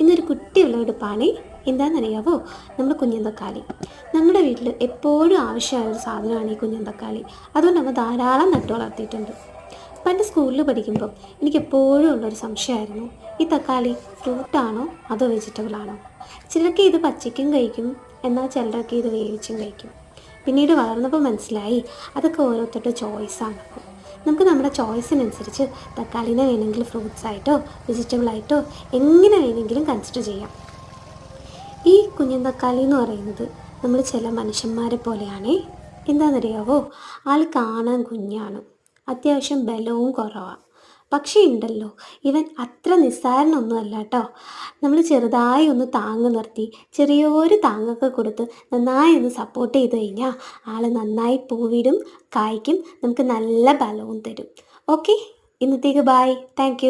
ഇന്നൊരു കുട്ടി ഉടുപ്പാണ് എന്താണെന്നറിയാവോ? നമ്മുടെ കുഞ്ഞന്തക്കാളി. നമ്മുടെ വീട്ടിൽ എപ്പോഴും ആവശ്യമായ ഒരു സാധനമാണ് ഈ കുഞ്ഞന്തക്കാളി. അതുകൊണ്ട് നമ്മൾ ധാരാളം നട്ടു വളർത്തിയിട്ടുണ്ട്. പണ്ട് സ്കൂളിൽ പഠിക്കുമ്പോൾ എനിക്ക് എപ്പോഴും ഉള്ളൊരു സംശയമായിരുന്നു. ഈ തക്കാളി ഫ്രൂട്ടാണോ അതോ വെജിറ്റബിൾ ആണോ? ചിലർക്ക് ഇത് പച്ചയ്ക്കും കഴിക്കും എന്നാൽ ചിലരൊക്കെ ഇത് വേവിച്ചും കഴിക്കും. പിന്നീട് വളർന്നപ്പോൾ മനസ്സിലായി അതൊക്കെ ഓരോരുത്തരുടെ ചോയ്സാണ്. നമുക്ക് നമ്മുടെ ചോയ്സിനനുസരിച്ച് തക്കാളിനെ വേണമെങ്കിൽ ഫ്രൂട്ട്സ് ആയിട്ടോ വെജിറ്റബിൾ ആയിട്ടോ എങ്ങനെ വേണമെങ്കിലും കൺസിഡർ ചെയ്യാം. ഈ കുഞ്ഞൻ തക്കാളി എന്ന് പറയുന്നത് നമ്മൾ ചില മനുഷ്യന്മാരെ പോലെയാണേ. എന്താണെന്നറിയാവോ? ആൾ കാണാൻ കുഞ്ഞാണ്. അത്യാവശ്യം ബലവും കുറവാണ് പക്ഷേ ഉണ്ടല്ലോ. ഇവൻ അത്ര നിസ്സാരനൊന്നും അല്ല കേട്ടോ. നമ്മൾ ചെറുതായി ഒന്ന് താങ്ങ് നിർത്തി ചെറിയൊരു താങ്ങൊക്കെ കൊടുത്ത് നന്നായി ഒന്ന് സപ്പോർട്ട് ചെയ്ത് കഴിഞ്ഞാൽ ആൾ നന്നായി പൂവിടും കായ്ക്കും നമുക്ക് നല്ല ബലവും തരും. ഓക്കെ ഇന്നത്തേക്ക് ബായ് താങ്ക്